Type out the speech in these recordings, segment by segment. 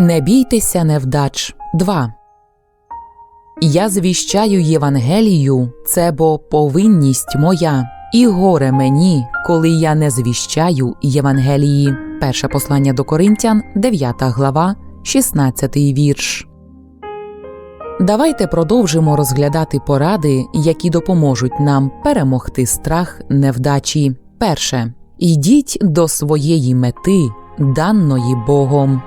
Не бійтеся невдач. 2. Я звіщаю Євангелію, це бо повинність моя, і горе мені, коли я не звіщаю Євангелії. Перше послання до Коринтян, 9 глава, 16 вірш. Давайте продовжимо розглядати поради, які допоможуть нам перемогти страх невдачі. Перше. Йдіть до своєї мети, даної Богом.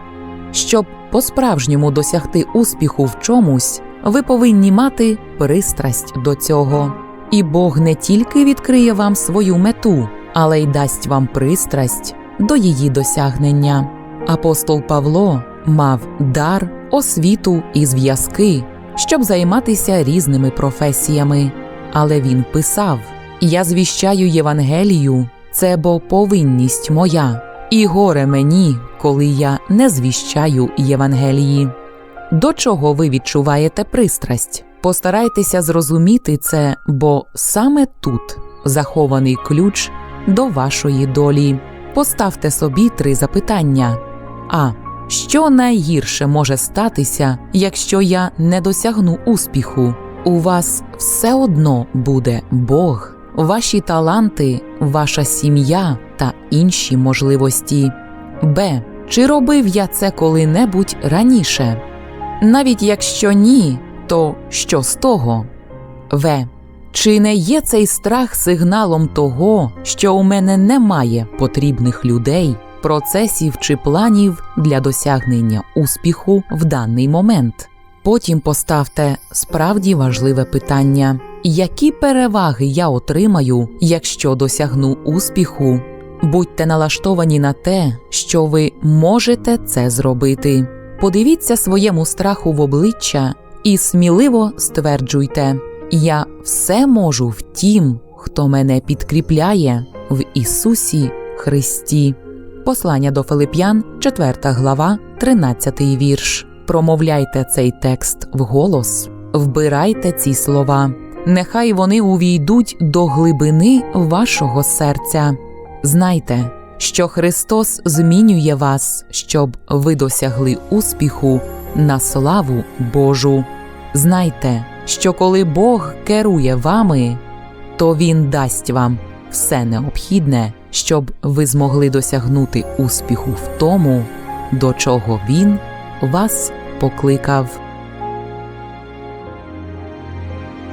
Щоб по-справжньому досягти успіху в чомусь, ви повинні мати пристрасть до цього. І Бог не тільки відкриє вам свою мету, але й дасть вам пристрасть до її досягнення. Апостол Павло мав дар, освіту і зв'язки, щоб займатися різними професіями. Але він писав: Я звіщаю Євангелію, це бо повинність моя, і горе мені, коли я не звіщаю Євангелії. До чого ви відчуваєте пристрасть? Постарайтеся зрозуміти це, бо саме тут захований ключ до вашої долі. Поставте собі три запитання. А. Що найгірше може статися, якщо я не досягну успіху? У вас все одно буде Бог, ваші таланти, ваша сім'я та інші можливості. Б. Чи робив я це коли-небудь раніше? Навіть якщо ні, то що з того? В. Чи не є цей страх сигналом того, що у мене немає потрібних людей, процесів чи планів для досягнення успіху в даний момент? Потім поставте справді важливе питання: які переваги я отримаю, якщо досягну успіху? Будьте налаштовані на те, що ви можете це зробити. Подивіться своєму страху в обличчя і сміливо стверджуйте: Я все можу в тім, хто мене підкріпляє в Ісусі Христі. Послання до Филип'ян, 4 глава, 13 вірш. Промовляйте цей текст вголос, вбирайте ці слова. Нехай вони увійдуть до глибини вашого серця. Знайте, що Христос змінює вас, щоб ви досягли успіху на славу Божу. Знайте, що коли Бог керує вами, то Він дасть вам все необхідне, щоб ви змогли досягнути успіху в тому, до чого Він вас покликав.